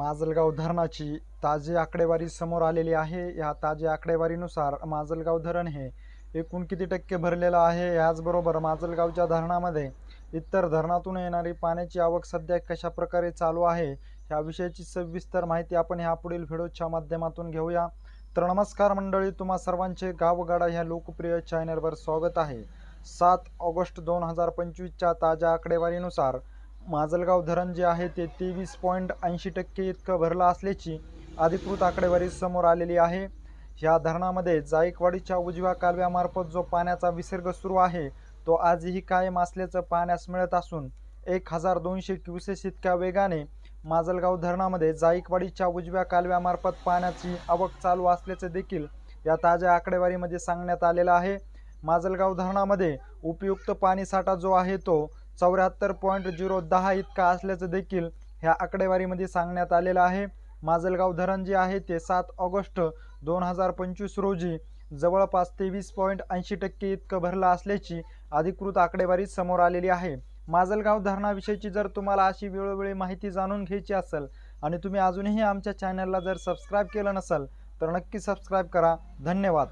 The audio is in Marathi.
माजलगाव धरणाची ताजी आकडेवारी समोर आलेली आहे. या ताज्या आकडेवारीनुसार माजलगाव धरण हे एकूण किती टक्के भरलेलं आहे? याचबरोबर माजलगावच्या धरणामध्ये इतर धरणातून येणारी पाण्याची आवक सध्या कशा प्रकारे चालू आहे? याविषयीची सविस्तर माहिती आपण ह्या पुढील व्हिडिओच्या माध्यमातून घेऊया. तर नमस्कार मंडळी तुम्हा सर्वांचे गावगाडा ह्या लोकप्रिय चॅनलवर स्वागत आहे. सात ऑगस्ट दोन हजार पंचवीसच्या ताज्या आकडेवारीनुसार माजलगाव धरण जे आहे ते तेवीस पॉईंट ऐंशी टक्के इतकं भरलं असल्याची अधिकृत आकडेवारी समोर आलेली आहे. ह्या धरणामध्ये जायकवाडीच्या उजव्या कालव्यामार्फत जो पाण्याचा विसर्ग सुरू आहे तो आजही कायम असल्याचं पाहण्यास मिळत असून एक हजार दोनशे क्युसेस इतक्या वेगाने माजलगाव धरणामध्ये जायकवाडीच्या उजव्या कालव्यामार्फत पाण्याची आवक चालू असल्याचं देखील या ताज्या आकडेवारीमध्ये सांगण्यात आलेलं आहे. माजलगाव धरणामध्ये उपयुक्त पाणीसाठा जो आहे तो चौऱ्याहत्तर पॉईंट झिरो दहा इतका असल्याचं देखील ह्या आकडेवारीमध्ये सांगण्यात आलेलं आहे. माजलगाव धरण जे आहे ते सात ऑगस्ट दोन हजार पंचवीस रोजी जवळपास तेवीस पॉईंट ऐंशी टक्के इतकं भरलं असल्याची अधिकृत आकडेवारी समोर आलेली आहे. माजलगाव धरणाविषयीची जर तुम्हाला अशी वेळोवेळी माहिती जाणून घ्यायची असेल आणि तुम्ही अजूनही आमच्या चॅनलला जर सबस्क्राईब केलं नसेल तर नक्की सबस्क्राईब करा. धन्यवाद.